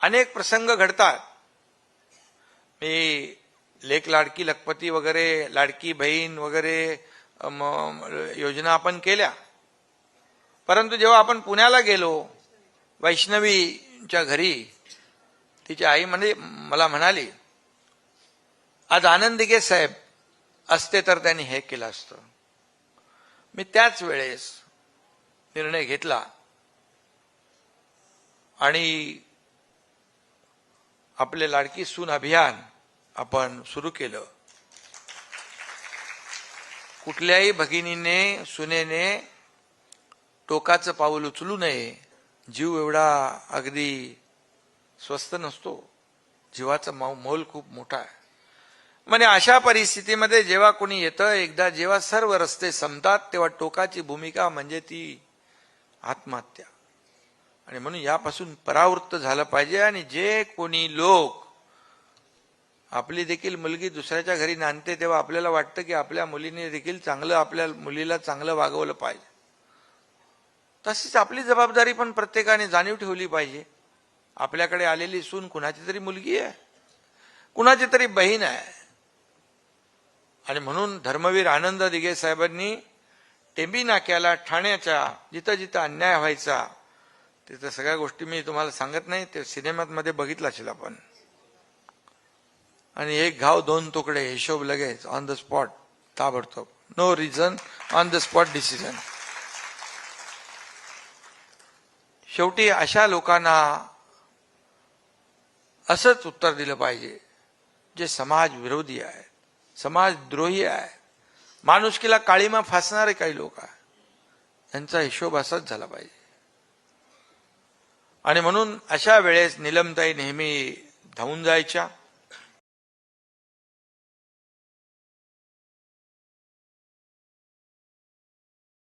अनेक प्रसंग घडतात. मी लेख लाडकी लखपती वगैरे लाडकी बहीण वगैरे योजना आपण केल्या. परंतु जेव्हा आपण पुण्याला गेलो वैष्णवीच्या घरी तिची आई म्हणजे मला म्हणाली आज आनंदिके साहेब असते तर त्यांनी हे केलं असतं. मी त्याच वेळेस निर्णय घेतला. आणि आपले लाडकी सून अभियान आपण सुरू केलं. कुठल्याही भगिनीने सुनेने टोकाचं पाऊल उचलू नये. जीव एवढा अगदी स्वस्त नसतो. जीवाचा मौल खूप मोठा आहे. म्हणजे अशा परिस्थितीमध्ये जेव्हा कोणी येतं एकदा जेव्हा सर्व रस्ते संपतात तेव्हा टोकाची भूमिका म्हणजे ती आत्महत्या. आणि म्हणून यापासून परावृत्त झालं पाहिजे आणि जे कोणी लोक आपली देखील मुलगी दुसऱ्याच्या घरी नांदते तेव्हा आपल्याला वाटतं की आपल्या मुलीने देखील चांगलं आपल्या मुलीला चांगलं वागवलं पाहिजे. तशीच आपली जबाबदारी पण प्रत्येकाने जाणीव ठेवली पाहिजे. आपल्याकडे आलेली सून कुणाची तरी मुलगी आहे कुणाची तरी बहीण आहे. आणि म्हणून धर्मवीर आनंद दिघे साहेबांनी टेंबी नाक्याला ठाण्याच्या जिथं जिथं अन्याय व्हायचा तिथं सगळ्या गोष्टी मी तुम्हाला सांगत नाही ते सिनेमात मध्ये बघितलं असेल आपण. आणि एक घाव दोन तुकडे हिशोब लगेच ऑन द स्पॉट ताबडतोब. No reason on the spot decision शेवटी अशा लोकांना असंच उत्तर दिलं पाहिजे जे समाज विरोधी आहे समाजद्रोही आहे माणुसकीला काळीमा फासणारे काही लोक आहे यांचा हिशोब असाच झाला पाहिजे. आणि म्हणून अशा वेळेस निलमताई नेहमी धावून जायच्या.